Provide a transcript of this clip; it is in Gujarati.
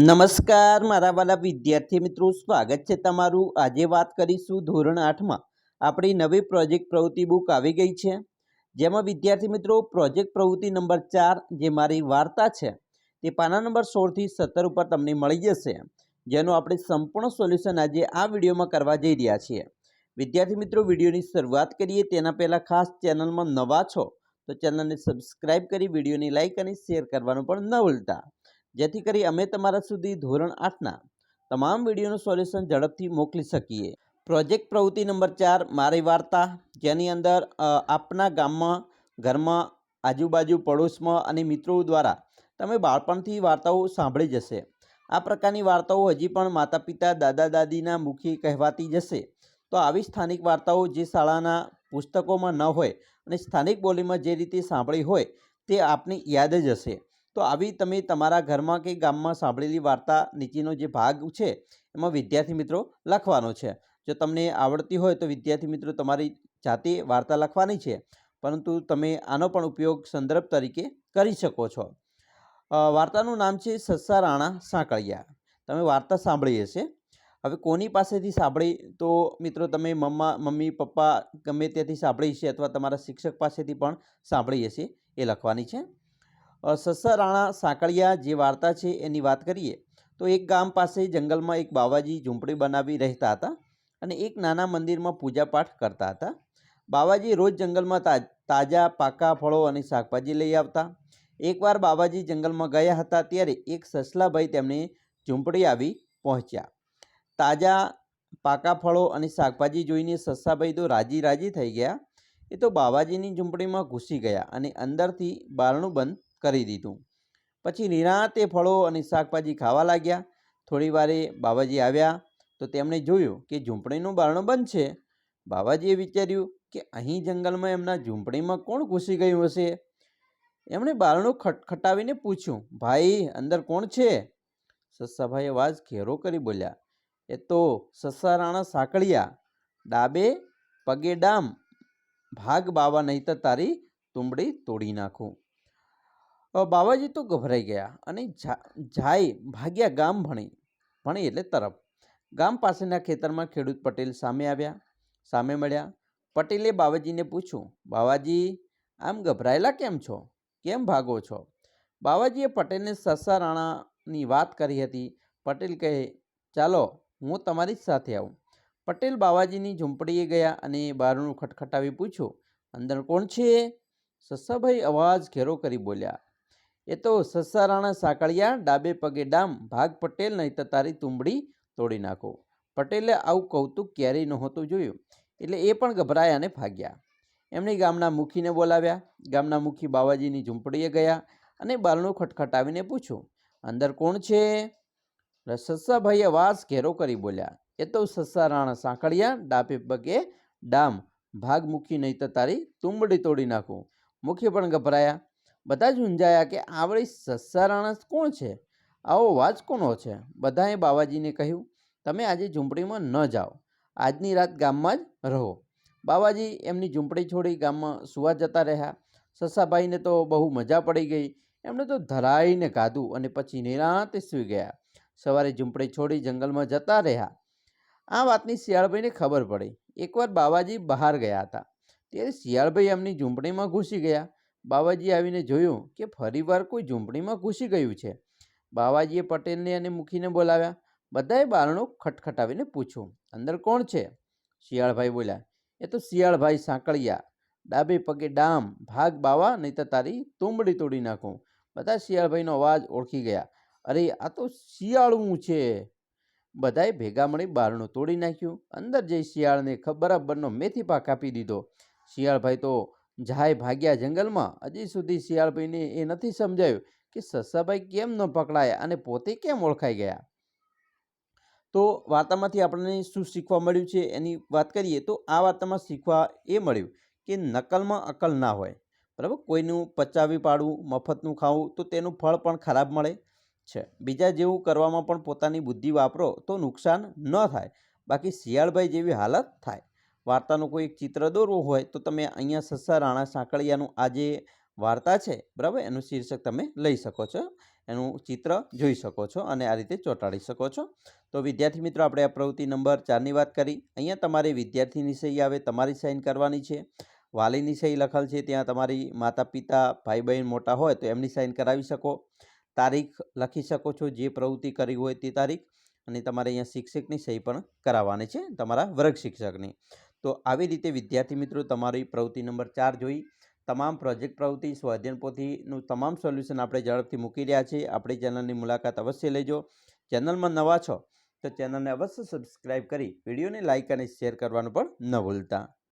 નમસ્કાર, મારા વાલા વિદ્યાર્થી મિત્રો, સ્વાગત છે તમારું. આજે વાત કરીશું ધોરણ આઠમાં. આપણી નવી પ્રોજેક્ટ પ્રવૃત્તિ બુક આવી ગઈ છે. જેમાં વિદ્યાર્થી મિત્રો, પ્રોજેક્ટ પ્રવૃત્તિ નંબર ચાર જે મારી વાર્તા છે, તે પાના નંબર સોળથી સત્તર ઉપર તમને મળી જશે. જેનું આપણે સંપૂર્ણ સોલ્યુશન આજે આ વિડીયોમાં કરવા જઈ રહ્યા છીએ. વિદ્યાર્થી મિત્રો, વિડીયોની શરૂઆત કરીએ. તેના પહેલાં ખાસ ચેનલમાં નવા છો, તો ચેનલને સબસ્ક્રાઈબ કરી, વિડીયોની લાઇક અને શેર કરવાનું પણ ન ભૂલતા. જેથી કરી અમે તમારા સુધી ધોરણ આઠના તમામ વિડીયોનું સોલ્યુશન ઝડપથી મોકલી શકીએ. પ્રોજેક્ટ પ્રવૃત્તિ નંબર ચાર, મારી વાર્તા, જેની અંદર આપના ગામમાં, ઘરમાં, આજુબાજુ પડોશમાં અને મિત્રો દ્વારા તમે બાળપણથી વાર્તાઓ સાંભળી જશે. આ પ્રકારની વાર્તાઓ હજી પણ માતા પિતા દાદા, દાદીના મુખી કહેવાતી જશે. તો આવી સ્થાનિક વાર્તાઓ જે શાળાના પુસ્તકોમાં ન હોય અને સ્થાનિક બોલીમાં જે રીતે સાંભળી હોય તે આપની યાદ જ હશે. તો આવી તમે તમારા ઘરમાં કે ગામમાં સાંભળેલી વાર્તા નીચેનો જે ભાગ છે, એમાં વિદ્યાર્થી મિત્રો લખવાનો છે. જો તમને આવડતી હોય તો વિદ્યાર્થી મિત્રો તમારી જાતે વાર્તા લખવાની છે, પરંતુ તમે આનો પણ ઉપયોગ સંદર્ભ તરીકે કરી શકો છો. વાર્તાનું નામ છે સસ્સા રાણા સાંકળિયા. તમે વાર્તા સાંભળી હશે. હવે કોની પાસેથી સાંભળી? તો મિત્રો તમે મમ્મા, મમ્મી, પપ્પા ગમે ત્યાંથી સાંભળી છે અથવા તમારા શિક્ષક પાસેથી પણ સાંભળી હશે, એ લખવાની છે. અ, સસ્સા રાણા સાંકળિયા જે વાર્તા છે એની વાત કરીએ તો એક ગામ પાસે જંગલમાં એક બાવાજી ઝૂંપડી બનાવી રહેતા હતા અને એક નાના મંદિરમાં પૂજાપાઠ કરતા હતા. બાવાજી રોજ જંગલમાં તાજા પાકા ફળો અને શાકભાજી લઈ આવતા. એકવાર બાવાજી જંગલમાં ગયા હતા ત્યારે એક સસલાભાઈ તેમને ઝૂંપડી આવી પહોંચ્યા. તાજા પાકા ફળો અને શાકભાજી જોઈને સસાભાઈ તો રાજી રાજી થઈ ગયા. એ તો બાવાજીની ઝૂંપડીમાં ઘૂસી ગયા અને અંદરથી બારણું બંધ કરી દીધું. પછી નિરાંતે ફળો અને શાકભાજી ખાવા લાગ્યા. થોડી વારે બાબાજી આવ્યા તો તેમણે જોયું કે ઝૂંપડીનું બારણું બંધ છે. બાબાજીએ વિચાર્યું કે અહીં જંગલમાં એમના ઝૂંપડીમાં કોણ ઘૂસી ગયું હશે? એમણે બારણું ખટખટાવીને પૂછ્યું, ભાઈ, અંદર કોણ છે? સસ્સાભાઈએ અવાજ ઘેરો કરી બોલ્યા, એ તો સસ્સા રાણા સાંકળિયા. ડાબે પગે ડામ. ભાગ બાવા નહીં તો તારી તુંબડી તોડી નાખું. બાવાજી તો ગભરાઈ ગયા અને જાય ભાગ્યા ગામ ભણી ભણી એટલે તરફ. ગામ પાસેના ખેતરમાં ખેડૂત પટેલ સામે આવ્યા, સામે મળ્યા. પટેલે બાવાજીને પૂછ્યું, બાવાજી, આમ ગભરાયેલા કેમ છો? કેમ ભાગો છો? બાવાજીએ પટેલને સસ્સા રાણાની વાત કરી હતી. પટેલ કહે, ચાલો, હું તમારી જ સાથે આવું. પટેલ બાવાજીની ઝૂંપડીએ ગયા અને બારણું ખટખટાવી પૂછ્યું, અંદર કોણ છે? સસાભાઈ અવાજ ઘેરો કરી બોલ્યા એ તો સસ્સા રાણા સાંકળિયા, ડાબે પગે ડામ, ભાગ પટેલ નહીં તો તારી તુંબડી તોડી નાખો. પટેલે આવું કૌતુક ક્યારેય નહોતું જોયું. એટલે એ પણ ગભરાયા અને ભાગ્યા. એમણે ગામના મુખીને બોલાવ્યા. ગામના મુખી બાવાજીની ઝૂંપડીએ ગયા અને બારણું ખટખટાવીને પૂછ્યું, અંદર કોણ છે? સસ્સાભાઈએ વાસ ઘેરો કરી બોલ્યા, એ તો સસ્સા રાણા સાંકળિયા, ડાબે પગે ડામ, ભાગ મૂકી નહીં તો તારી તુંબડી તોડી નાખું. મુખી પણ ગભરાયા. બધા જ ઊંઝાયા કે આવડી સસ્સા રાણા કોણ છે? આવો વાજ કોનો છે? બધાએ બાવાજીને કહ્યું, તમે આજે ઝૂંપડીમાં ન જાઓ. આજની રાત ગામમાં જ રહો. બાવાજી એમની ઝૂંપડી છોડી ગામમાં સુવા જતા રહ્યા. સસાભાઈને તો બહુ મજા પડી ગઈ. એમણે તો ધરાઈને ગાધું અને પછી નિરાંતે સૂઈ ગયા. સવારે ઝૂંપડી છોડી જંગલમાં જતા રહ્યા. આ વાતની શિયાળભાઈને ખબર પડી. એકવાર બાવાજી બહાર ગયા હતા. ત્યારે શિયાળભાઈ એમની ઝૂંપડીમાં ઘૂસી ગયા. બાવાજી આવીને જોયું કે ફરીવાર કોઈ ઝૂંપડીમાં ઘૂસી ગયું છે. બાવાજીએ પટેલને અને મુખીને બોલાવ્યા. બધાએ બારણું ખટખટાવીને પૂછ્યું, અંદર કોણ છે? શિયાળભાઈ બોલ્યા, એ તો શિયાળભાઈ સાંકળિયા. ડાબે પગે ડામ, ભાગ બાવા નહીં તો તારી તુંબડી તોડી નાખું. બધા શિયાળભાઈનો અવાજ ઓળખી ગયા. અરે, આ તો શિયાળું છે. બધાએ ભેગા મળી બારણું તોડી નાખ્યું. અંદર જઈ શિયાળને બરાબરનો મેથી પાક આપી દીધો. શિયાળભાઈ તો જાય ભાગ્યા જંગલમાં, હજી સુધી શિયાળભાઈને એ નથી સમજાયું કે સસાભાઈ કેમ ન પકડાયા અને પોતે કેમ ઓળખાઈ ગયા? તો વાર્તામાંથી આપણને શું શીખવા મળ્યું છે એની વાત કરીએ તો આ વાર્તામાં શીખવા એ મળ્યું કે નકલમાં અકલ ના હોય. બરાબર? કોઈનું પચાવી પાડવું, મફતનું ખાવું તો તેનું ફળ પણ ખરાબ મળે છે. બીજા જેવું કરવામાં પણ પોતાની બુદ્ધિ વાપરો તો નુકસાન ન થાય. બાકી શિયાળભાઈ જેવી હાલત થાય. વાર્તાનું કોઈ એક ચિત્ર દોરવું હોય તો તમે અહીંયા સસ્સા રાણા સાંકળિયાનું આ જે વાર્તા છે, બરાબર? એનું શીર્ષક તમે લઈ શકો છો. એનું ચિત્ર જોઈ શકો છો અને આ રીતે ચોંટાડી શકો છો. તો વિદ્યાર્થી મિત્રો, આપણે આ પ્રવૃત્તિ નંબર ચારની વાત કરી. અહીંયા તમારે વિદ્યાર્થીની સહી આવે, તમારી સાઈન કરવાની છે. વાલીની સહી લખેલ છે, ત્યાં તમારી માતા પિતા, ભાઈ બહેન મોટા હોય તો એમની સાઈન કરાવી શકો. તારીખ લખી શકો છો, જે પ્રવૃત્તિ કરી હોય તે તારીખ. અને તમારે અહીંયા શિક્ષકની સહી પણ કરાવવાની છે, તમારા વર્ગ શિક્ષકની. તો આવી રીતે વિદ્યાર્થી મિત્રો તમારી પ્રવૃત્તિ નંબર ચાર જોઈ. તમામ પ્રોજેક્ટ પ્રવૃત્તિ, સ્વાધ્યાયન પોથીનું તમામ સોલ્યુશન આપણે ઝડપથી મૂકી રહ્યા છીએ. આપણી ચેનલની મુલાકાત અવશ્ય લેજો. ચેનલમાં નવા છો તો ચેનલને અવશ્ય સબસ્ક્રાઈબ કરી વિડીયોને લાઇક અને શેર કરવાનું પણ ન ભૂલતા.